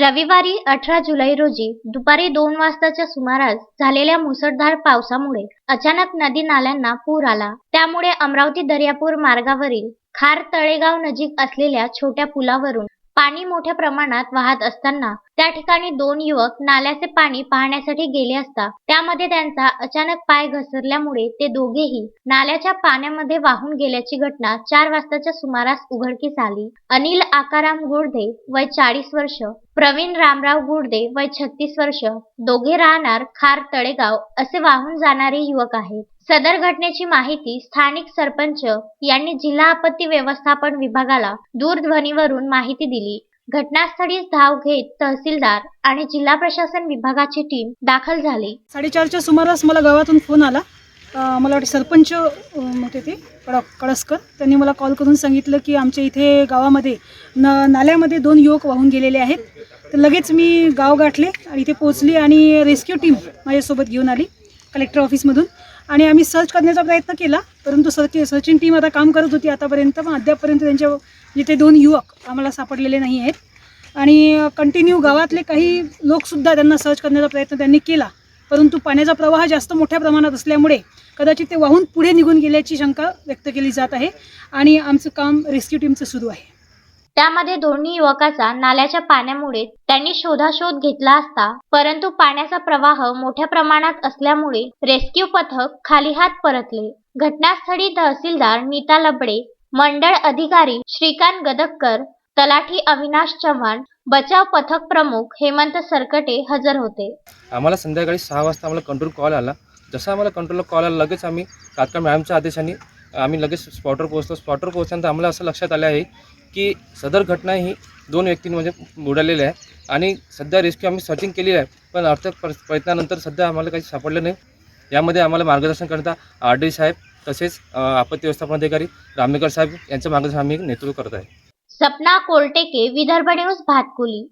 रविवारी अठरा जुलै रोजी दुपारी दोन वाजताच्या सुमारास झालेल्या मुसळधार पावसामुळे अचानक नदी नाल्यांना पूर आला. त्यामुळे अमरावती दर्यापूर मार्गावरील खार तळेगाव नजीक असलेल्या छोट्या पुलावरून पाणी मोठ्या प्रमाणात वाहत असताना त्या ठिकाणी दोन युवक नाल्याचे पाणी पाहण्यासाठी गेले असता त्यामध्ये त्यांचा अचानक पाय घसरल्यामुळे ते दोघेही नाल्याच्या पाण्यामध्ये वाहून गेल्याची घटना चार वाजताच्या सुमारास उघडकीस आली. अनिल आकाराम गुडदे वय चाळीस वर्ष प्रवीण रामराव गुडदे वय छत्तीस वर्ष दोघे राहणार खार तळेगाव असे वाहून जाणारे युवक आहेत. सदर घटनेची माहिती स्थानिक सरपंच यांनी जिल्हा आपत्ती व्यवस्थापन विभागाला दूरध्वनीवरून माहिती दिली. घटनास्थळी धाव घेत तहसीलदार आणि जिल्हा प्रशासन विभागाची टीम दाखल झाली. साडेचारच्या सुमारास मला गावातून फोन आला. मला वाटतं सरपंच अं, होते ते कडक कळसकर त्यांनी मला कॉल करून सांगितलं की आमच्या इथे गावामध्ये न नाल्यामध्ये दोन युवक वाहून गेलेले आहेत. तर लगेच मी गाव गाठले आणि इथे पोचली आणि रेस्क्यू टीम माझ्यासोबत घेऊन आली. कलेक्टर ऑफिसमधून. आणि आम्ही सर्च करण्याचा प्रयत्न केला परंतु सर्च सर्चिंग टीम आता काम करत होती आतापर्यंत. पण अद्यापपर्यंत त्यांच्या जिथे दोन युवक आम्हाला सापडलेले नाही आहेत. आणि कंटिन्यू गावातले काही लोकसुद्धा त्यांना सर्च करण्याचा प्रयत्न त्यांनी केला. परंतु पाण्याचा प्रवाह जास्त मोठ्या प्रमाणात असल्यामुळे कदाचित ते वाहून पुढे निघून गेल्याची शंका व्यक्त केली जात आहे. आणि आमचं काम रेस्क्यू टीमचं सुरू आहे. त्यामध्ये दोन्ही युवकाचा नाल्याच्या पाण्यामुळे त्यांनी शोधाशोध घेतला असता परंतु पाण्याचा प्रवाह मोठ्या प्रमाणात असल्यामुळे रेस्क्यू पथक खाली हात परतले. घटनास्थळी तहसीलदार नीता लबडे मंडळ अधिकारी श्रीकांत गदक्कर तलाठी अविनाश चव्हाण बचाव पथक प्रमुख हेमंत सरकटे हजर होते. आम्हाला संध्याकाळी सहा वाजता आम्हाला कंट्रोल कॉल आला. जसा आम्हाला कंट्रोलला कॉल आला लगेच आम्ही तात्काळ मॅमच्या आदेशाने आम्ही लगेच स्पॉटवर पोहोचलो. स्पॉटवर पोहोचल्यानंतर आम्हाला असं लक्षात आलं आहे की सदर घटना ही दोन व्यक्तींमध्ये बुडालेली आहे. आणि सध्या रेस्क्यू आम्ही सर्चिंग केलेली आहे. पण अर्थक प्र प्रयत्नानंतर सध्या आम्हाला काही सापडलं नाही. यामध्ये आम्हाला मार्गदर्शन करता आर डी साहेब तसेच आपत्ती व्यवस्थापन अधिकारी रामेकर साहेब यांचं मार्गदर्शन आम्ही नेतृत्व करत आहे. सपना कोलटेके विदर्भ न्यूज भातकुली.